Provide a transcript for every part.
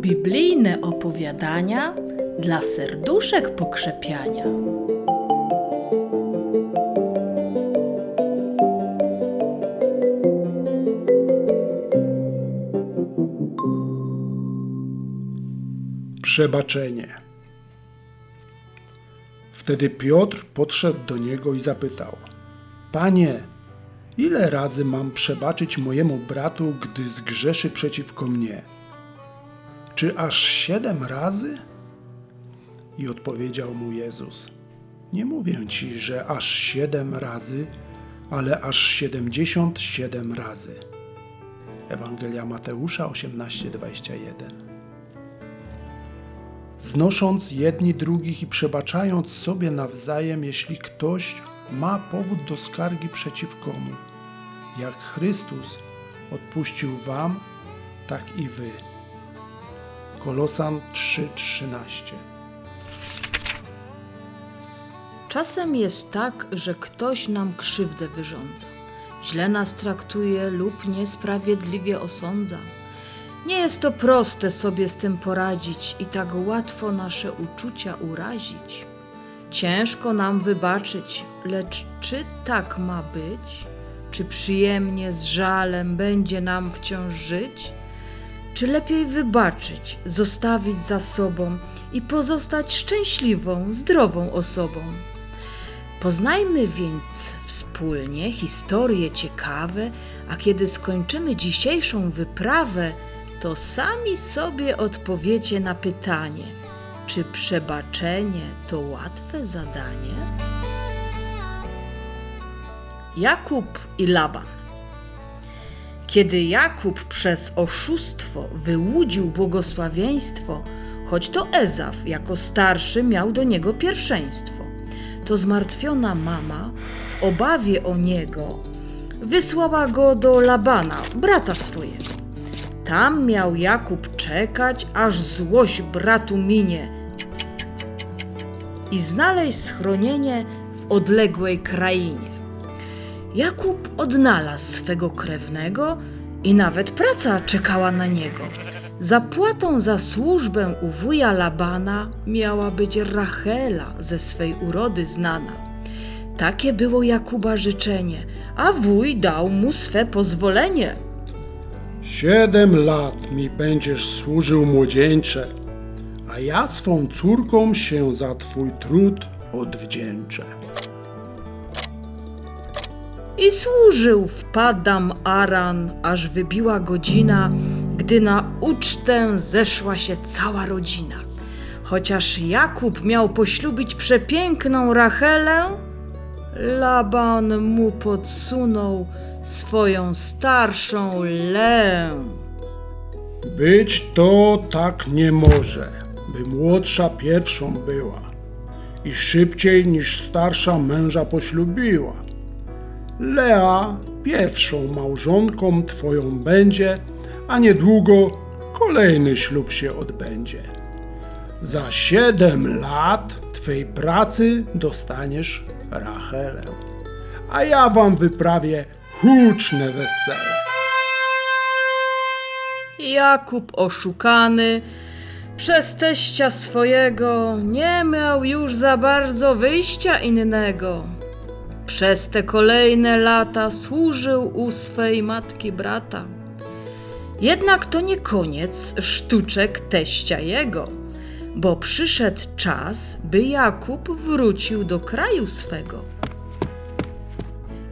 Biblijne opowiadania dla serduszek pokrzepiania. Przebaczenie. Wtedy Piotr podszedł do niego i zapytał: Panie, ile razy mam przebaczyć mojemu bratu, gdy zgrzeszy przeciwko mnie? Czy aż siedem razy? I odpowiedział mu Jezus: Nie mówię ci, że aż siedem razy, ale aż siedemdziesiąt siedem razy. Ewangelia Mateusza 18:21 znosząc jedni drugich i przebaczając sobie nawzajem, jeśli ktoś ma powód do skargi przeciwko mu. Jak Chrystus odpuścił wam, tak i wy. Kolosan 3:13 Czasem jest tak, że ktoś nam krzywdę wyrządza, źle nas traktuje lub niesprawiedliwie osądza. Nie jest to proste sobie z tym poradzić i tak łatwo nasze uczucia urazić. Ciężko nam wybaczyć, lecz czy tak ma być? Czy przyjemnie z żalem będzie nam wciąż żyć? Czy lepiej wybaczyć, zostawić za sobą i pozostać szczęśliwą, zdrową osobą? Poznajmy więc wspólnie historie ciekawe, a kiedy skończymy dzisiejszą wyprawę, to sami sobie odpowiecie na pytanie, czy przebaczenie to łatwe zadanie? Jakub i Laban. Kiedy Jakub przez oszustwo wyłudził błogosławieństwo, choć to Ezaf jako starszy miał do niego pierwszeństwo, to zmartwiona mama w obawie o niego wysłała go do Labana, brata swojego. Tam miał Jakub czekać, aż złość bratu minie i znaleźć schronienie w odległej krainie. Jakub odnalazł swego krewnego i nawet praca czekała na niego. Zapłatą za służbę u wuja Labana miała być Rachela ze swej urody znana. Takie było Jakuba życzenie, a wuj dał mu swe pozwolenie. Siedem lat mi będziesz służył młodzieńcze, a ja swą córką się za twój trud odwdzięczę. I służył w Padam Aran, aż wybiła godzina, gdy na ucztę zeszła się cała rodzina. Chociaż Jakub miał poślubić przepiękną Rachelę, Laban mu podsunął swoją starszą Lę. Być to tak nie może, by młodsza pierwszą była i szybciej niż starsza męża poślubiła. Lea pierwszą małżonką twoją będzie, a niedługo kolejny ślub się odbędzie. Za siedem lat twej pracy dostaniesz Rachelę, a ja wam wyprawię huczne wesele. Jakub oszukany przez teścia swojego nie miał już za bardzo wyjścia innego. Przez te kolejne lata służył u swej matki brata. Jednak to nie koniec sztuczek teścia jego, bo przyszedł czas, by Jakub wrócił do kraju swego.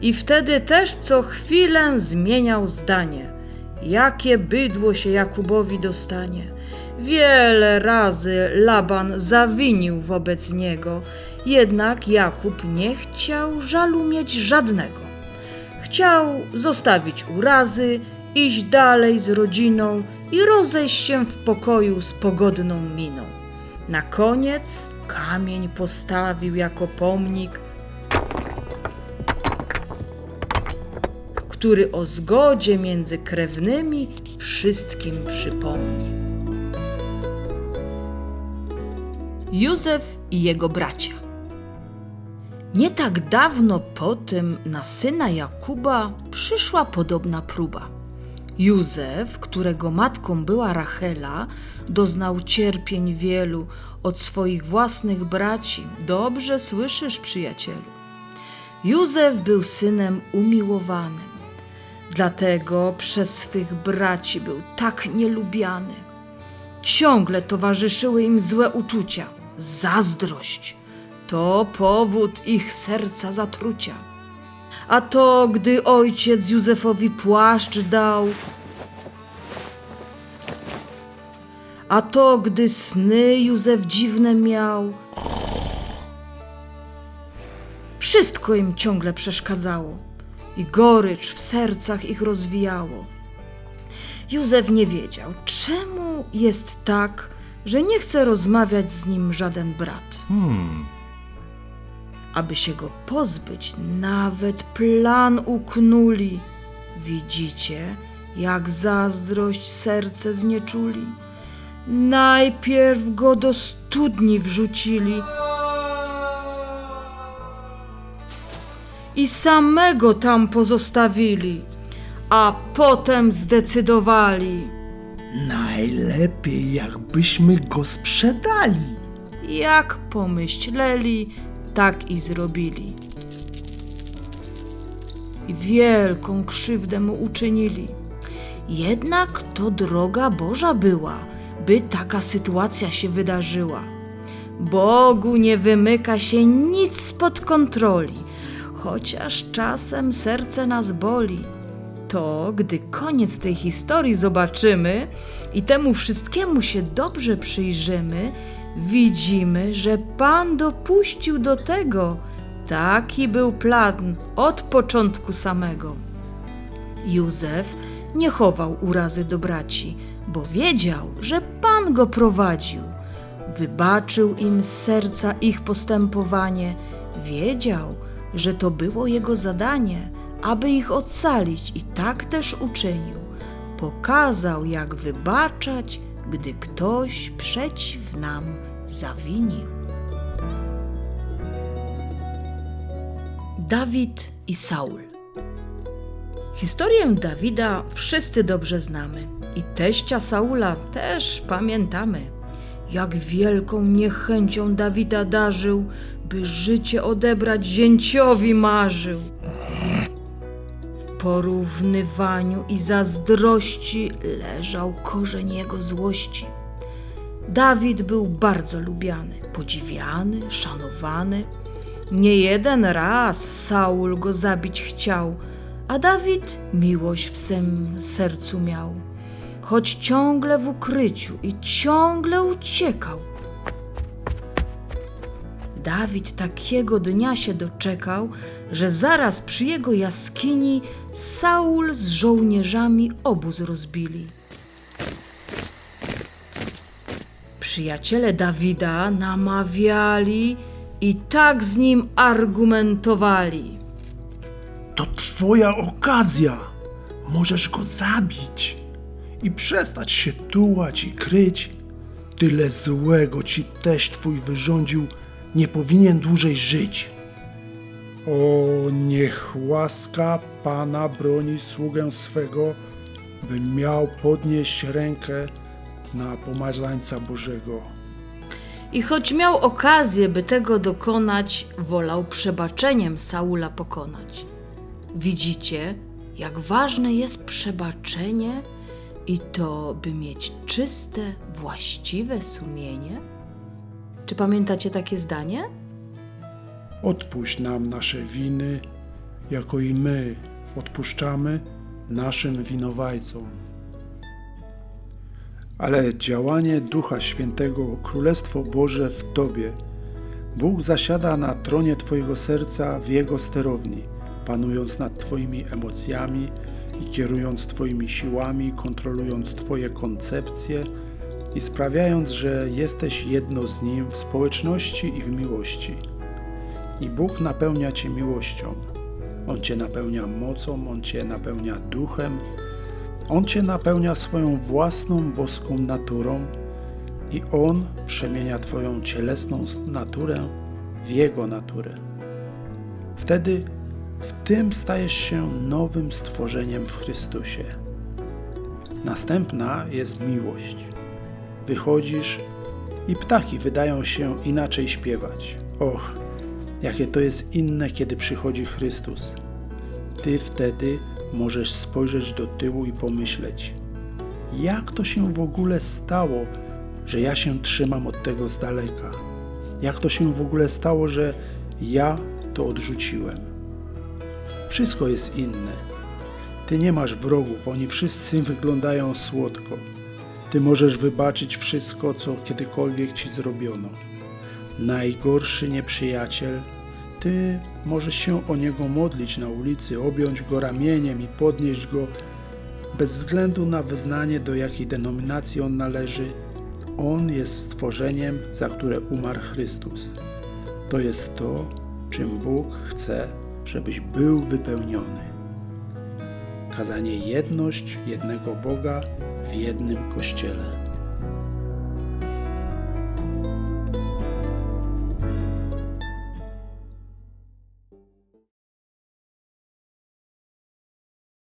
I wtedy też co chwilę zmieniał zdanie. Jakie bydło się Jakubowi dostanie. Wiele razy Laban zawinił wobec niego, jednak Jakub nie chciał żalu mieć żadnego. Chciał zostawić urazy, iść dalej z rodziną i rozejść się w pokoju z pogodną miną. Na koniec kamień postawił jako pomnik, który o zgodzie między krewnymi wszystkim przypomni. Józef i jego bracia. Nie tak dawno po tym na syna Jakuba przyszła podobna próba. Józef, którego matką była Rachela, doznał cierpień wielu od swoich własnych braci. Dobrze słyszysz, przyjacielu. Józef był synem umiłowanym, dlatego przez swych braci był tak nielubiany. Ciągle towarzyszyły im złe uczucia, zazdrość. To powód ich serca zatrucia. A to, gdy ojciec Józefowi płaszcz dał, a to, gdy sny Józef dziwne miał. Wszystko im ciągle przeszkadzało i gorycz w sercach ich rozwijało. Józef nie wiedział, czemu jest tak, że nie chce rozmawiać z nim żaden brat. Hmm, Aby się go pozbyć, nawet plan uknuli. Widzicie, jak zazdrość serce znieczuli? Najpierw go do studni wrzucili i samego tam pozostawili, a potem zdecydowali. Najlepiej, jakbyśmy go sprzedali. Jak pomyśleli, tak i zrobili. I wielką krzywdę mu uczynili. Jednak to droga Boża była, by taka sytuacja się wydarzyła. Bogu nie wymyka się nic spod kontroli, chociaż czasem serce nas boli. To, gdy koniec tej historii zobaczymy i temu wszystkiemu się dobrze przyjrzymy, widzimy, że Pan dopuścił do tego. Taki był plan od początku samego. Józef nie chował urazy do braci, bo wiedział, że Pan go prowadził. Wybaczył im z serca ich postępowanie, wiedział, że to było jego zadanie, aby ich ocalić i tak też uczynił. Pokazał, jak wybaczać, gdy ktoś przeciw nam zawinił. Dawid i Saul Historię Dawida wszyscy dobrze znamy i teścia Saula też pamiętamy. Jak wielką niechęcią Dawida darzył, by życie odebrać zięciowi marzył. W porównywaniu i zazdrości leżał korzeń jego złości. Dawid był bardzo lubiany, podziwiany, szanowany. Nie jeden raz Saul go zabić chciał, a Dawid miłość w swym sercu miał, choć ciągle w ukryciu i ciągle uciekał. Dawid takiego dnia się doczekał, że zaraz przy jego jaskini Saul z żołnierzami obóz rozbili. Przyjaciele Dawida namawiali i tak z nim argumentowali. To twoja okazja. Możesz go zabić i przestać się tułać i kryć. Tyle złego ci też twój wyrządził, nie powinien dłużej żyć. O, niech łaska Pana broni sługę swego, by miał podnieść rękę na pomazańca Bożego. I choć miał okazję, by tego dokonać, wolał przebaczeniem Saula pokonać. Widzicie, jak ważne jest przebaczenie i to, by mieć czyste, właściwe sumienie? Czy pamiętacie takie zdanie? Odpuść nam nasze winy, jako i my odpuszczamy naszym winowajcom. Ale działanie Ducha Świętego, Królestwo Boże w Tobie, Bóg zasiada na tronie Twojego serca w Jego sterowni, panując nad Twoimi emocjami i kierując Twoimi siłami, kontrolując Twoje koncepcje i sprawiając, że jesteś jedno z Nim w społeczności i w miłości. I Bóg napełnia Cię miłością. On Cię napełnia mocą, On Cię napełnia duchem, On Cię napełnia swoją własną boską naturą i On przemienia Twoją cielesną naturę w Jego naturę. Wtedy w tym stajesz się nowym stworzeniem w Chrystusie. Następna jest miłość. Wychodzisz i ptaki wydają się inaczej śpiewać. Och, jakie to jest inne, kiedy przychodzi Chrystus. Ty wtedy możesz spojrzeć do tyłu i pomyśleć, jak to się w ogóle stało, że ja się trzymam od tego z daleka? Jak to się w ogóle stało, że ja to odrzuciłem? Wszystko jest inne. Ty nie masz wrogów, oni wszyscy wyglądają słodko. Ty możesz wybaczyć wszystko, co kiedykolwiek ci zrobiono. Najgorszy nieprzyjaciel, ty możesz się o niego modlić na ulicy, objąć go ramieniem i podnieść go bez względu na wyznanie, do jakiej denominacji on należy. On jest stworzeniem, za które umarł Chrystus. To jest to, czym Bóg chce, żebyś był wypełniony kazanie jedność jednego Boga w jednym Kościele.